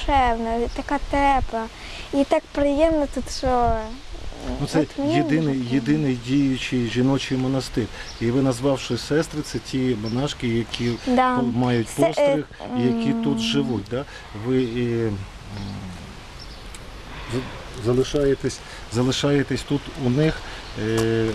душевна, така тепла. І так приємно тут, що Ну, це от мені єдиний, дуже єдиний діючий жіночий монастир. І ви назвавши сестри, це ті монашки, які Да. по- мають Се- е, постриг, і які тут живуть. Да? Ви е, м, з- залишаєтесь, залишаєтесь тут у них е,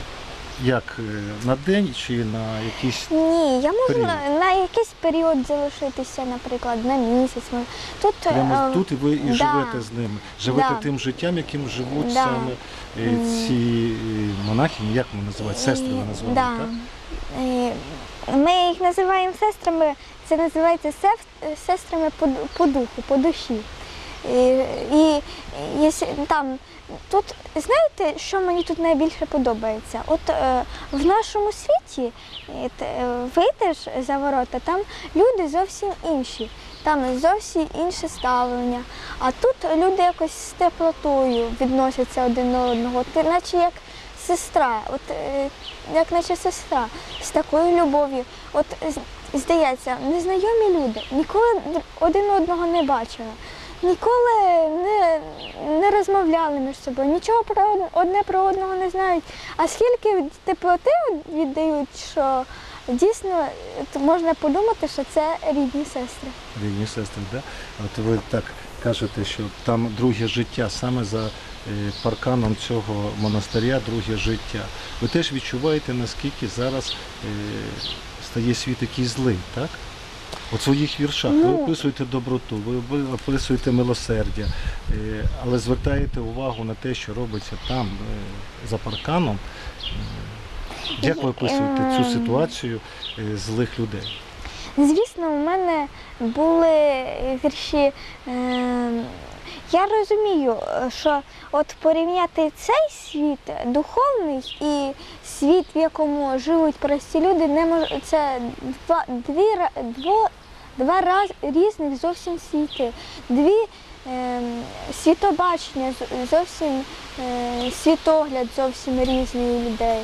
як е, на день чи на якісь. Ні, я можу Період. на, на якийсь період залишитися, наприклад, на місяць. може. Тут, Прямо е, тут і ви і да. живете з ними. Живете Да. тим життям, яким живуть Да. саме е, ці е, монахині, як вони називають? Сестри ви назвали, да. так? Е, Ми їх називаємо сестрами, це називається сев- сестрами по, ду- по духу, по душі. І, і якщо там, тут, знаєте, що мені тут найбільше подобається? От е, в нашому світі е, е, вийдеш за ворота, там люди зовсім інші, там зовсім інше ставлення. А тут люди якось з теплотою відносяться один до одного, ти наче як сестра, от е, як наче сестра, з такою любов'ю. От здається, незнайомі люди ніколи один одного не бачили, ніколи не, не розмовляли між собою, нічого про одне про одного не знають. А скільки теплоти віддають, що дійсно е, можна подумати, що це рідні сестри. Рідні сестри, да? От ви так кажете, що там друге життя, саме за е, парканом цього монастиря, друге життя. Ви теж відчуваєте, наскільки зараз е, стає світ якийсь злий, так? У своїх віршах ви Ну. описуєте доброту, ви описуєте милосердя, е, але звертаєте увагу на те, що робиться там, е, за парканом. Е, Як ви описуєте цю Ем. ситуацію злих людей? Звісно, у мене були вірші. Е, я розумію, що от порівняти цей світ духовний і світ, в якому живуть прості люди, не мож... це два, дві, дво, два раз різних зовсім світи, дві е, світобачення, зовсім е, світогляд зовсім різний людей.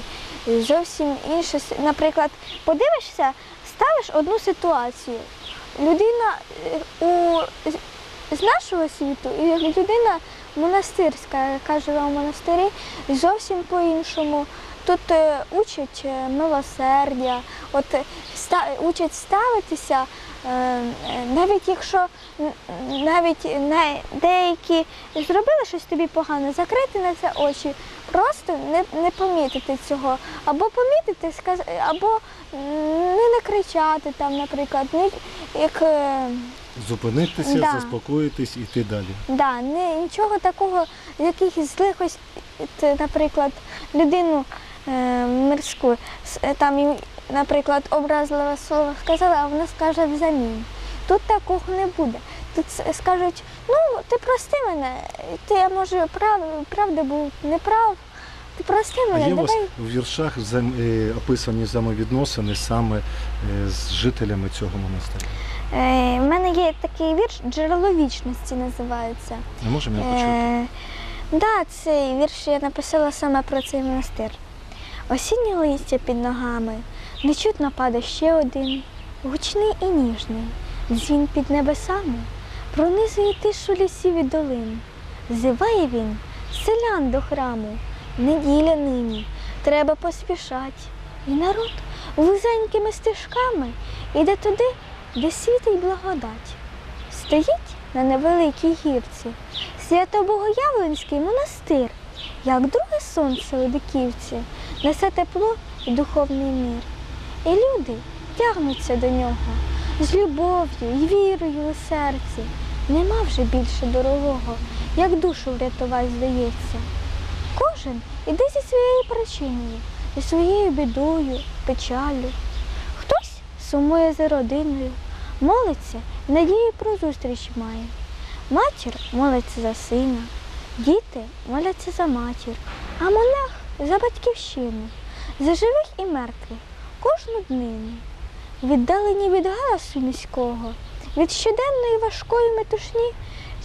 Зовсім інше. Наприклад, подивишся, ставиш одну ситуацію. Людина е, у, з- нашого світу і людина монастирська, яка живе в монастирі, зовсім по-іншому. Тут е, учать е, милосердя, от ста, учать ставитися, навіть якщо навіть не, деякі зробили щось тобі погане, закрити на це очі, просто не, не помітити цього, або помітити, сказ, або не накричати там, наприклад, не, як. е, Зупинитися, Да. заспокоїтись і йти далі. Да, не, нічого такого, якихось злих ось, наприклад, людину е, мирську, е, там, наприклад, образливе слово сказала, а вона скаже взамін. Тут такого не буде. Тут скажуть, ну, ти прости мене, ти, я може, прав, правда був неправ, ти прости А мене, є у вас в віршах е, описані взаємовідносини саме е, з жителями цього монастиря? Е, в мене є такий вірш Джерело вічності називається. Не можемо його почути? Е, да, цей вірш я написала саме про цей монастир. Осіннє листя під ногами, нечутно падає ще один, гучний і ніжний, дзвін під небесами, пронизує тишу лісів і долин. Зиває він, селян до храму, неділя нині, треба поспішать. І народ вузенькими стежками іде туди, де світить благодать. Стоїть на невеликій гірці, Свято-Богоявленський монастир, як друге сонце у диківці, несе тепло і духовний мир. І люди тягнуться до нього з любов'ю і вірою у серці. Нема вже більше дорогого, як душу врятувати здається. Кожен іде зі своєю причиною, зі своєю бідою, печаллю. Хтось сумує за родиною, молиться, і надію про зустріч має. Матір молиться за сина, діти моляться за матір, а монах за батьківщину, за живих і мертвих кожну днину. Віддалені від галасу міського, від щоденної важкої метушні,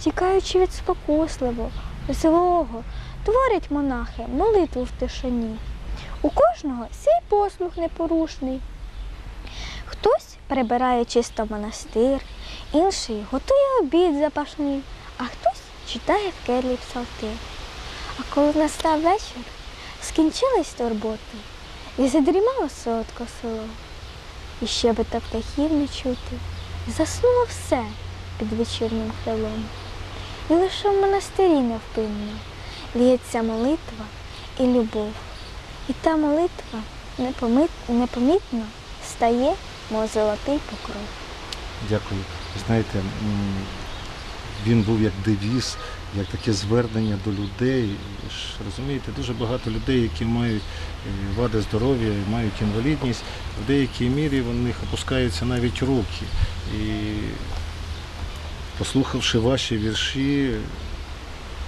тікаючи від спокусливого, злого, творять монахи молитву в тишині. У кожного свій послух непорушний. Хтось прибирає чисто монастир, інший готує обід запашний, а хтось читає в керлі псалтир. А коли настав вечір, скінчились турботи, і задрімало солодко село. І щебета птахів не чути, і заснуло все під вечірнім крилом. І лише в монастирі невпинно лється молитва і любов. І та молитва непомітно стає, мов золотий покров. Дякую. Знаєте, він був як девіз, як таке звернення до людей. Розумієте, дуже багато людей, які мають е, вади здоров'я, мають інвалідність, в деякій мірі в них опускаються навіть руки. І послухавши ваші вірші,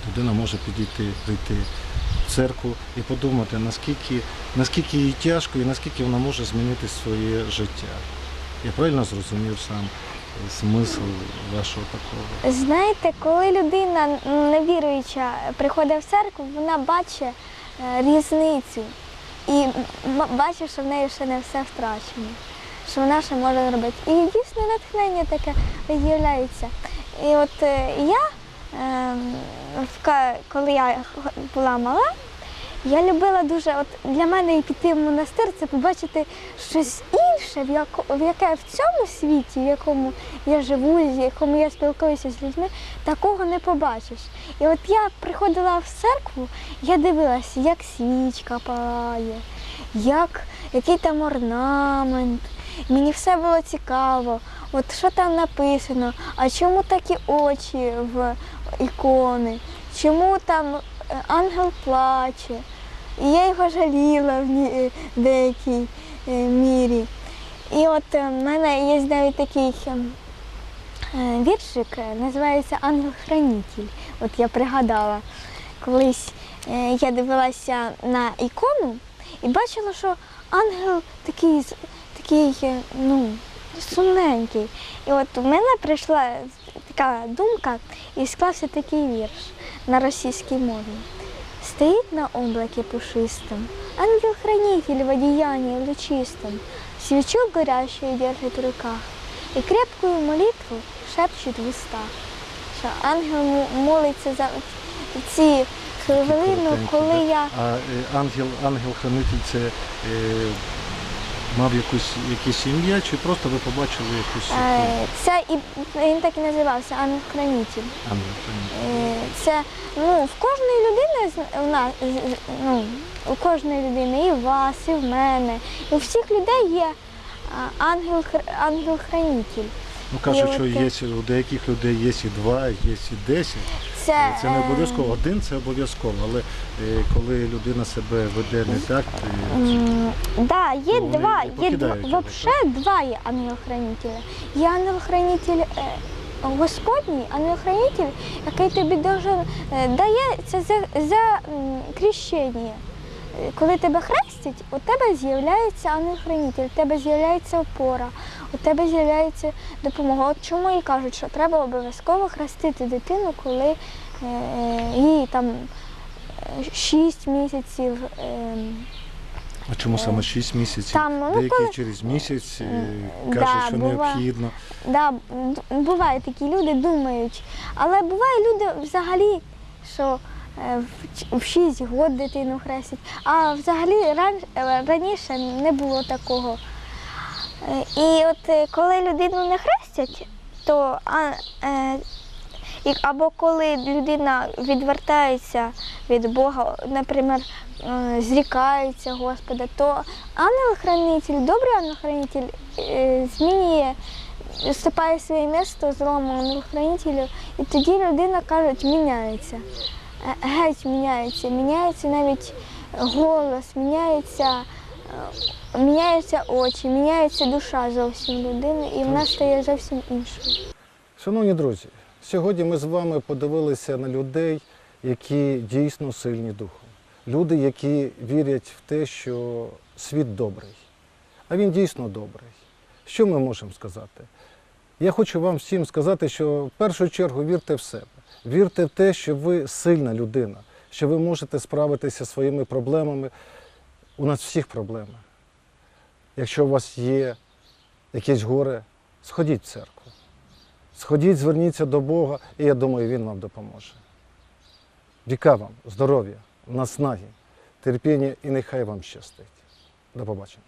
людина може підійти, прийти в церкву і подумати, наскільки, наскільки їй тяжко і наскільки вона може змінити своє життя. Я правильно зрозумів сам смисл вашого такого? Знаєте, коли людина невіруюча приходить в церкву, вона бачить е, різницю і бачить, що в неї ще не все втрачено, що вона ще може зробити. І дійсно натхнення таке виявляється. І от е, я, е, в коли я була мала, я любила дуже, от для мене і піти в монастир це побачити щось інше, в, яко, в яке в цьому світі, в якому я живу, в якому я спілкуюся з людьми, такого не побачиш. І от я приходила в церкву, я дивилася, як свічка палає, як, який там орнамент. Мені все було цікаво. От що там написано, а чому такі очі в ікони, чому там е, ангел плаче. І я його жаліла в е, деякій е, мірі. І от е, в мене є навіть такий віршик, називається Ангел-хранитель. От я пригадала, колись я дивилася на ікону і бачила, що ангел такий, такий ну, сумненький. І от у мене прийшла така думка і склався такий вірш на російській мові. Стоит на облаке пушистом, ангел-хранитель в одеянии лучистом, свечу горящую держит в руках и крепкую молитву шепчет в устах. Що ангел мо- молиться за ці хвилину, коли я А ангел, ангел-хранитель це е, мав якусь, якесь ім'я, чи просто ви побачили якусь е, це і він так і називався ангел-хранитель? Е, Це ну, в кожної людини в нас, ну, у кожної людини, і в вас, і в мене, і у всіх людей є ангел, ангел-хранитель. Ну кажуть, що є у деяких людей є і два, є і десять. Це, Це не е, обов'язково. Один це обов'язково, але е, коли людина себе веде не так, м, Да, є то два, є два, взагалі два є ангел-хранителя. Є ангел-хранитель е, Господній, ангел-хранитель, який тобі должен, дає це за, за. Е, Коли тебе хрестять, у тебе з'являється ангел-хранитель, у тебе з'являється опора, у тебе з'являється допомога. От чому і кажуть, що треба обов'язково хрестити дитину, коли е, їй там 6 місяців. Е, а чому саме 6 місяців? Там, ну, Деякі коли- через місяць е, кажуть, да, що бува- необхідно. Да, бувають такі люди, думають. Але бувають люди взагалі, що е, в ч- в 6 років дитину хрестять. А взагалі е, раніше не було такого. Е, І от е, коли людину не хрестять, то а, е, або коли людина відвертається від Бога, наприклад, е, зрікається Господа, то ангел-хранитель, добрий ангел-хранитель змінює, вступає в своє місто злому ангел-хранителю, і тоді людина, кажуть, міняється. Геть міняється, міняється навіть голос, міняється, міняються очі, міняється душа зовсім людини, і вона стає зовсім іншою. Шановні друзі, сьогодні ми з вами подивилися на людей, які дійсно сильні духом. Люди, які вірять в те, що світ добрий. А він дійсно добрий. Що ми можемо сказати? Я хочу вам всім сказати, що в першу чергу вірте в себе. Вірте в те, що ви сильна людина, що ви можете справитися зі своїми проблемами. У нас всіх проблеми. Якщо у вас є якесь горе, сходіть в церкву. Сходіть, зверніться до Бога, і я думаю, Він вам допоможе. Віка вам, здоров'я, наснаги, терпіння і нехай вам щастить. До побачення.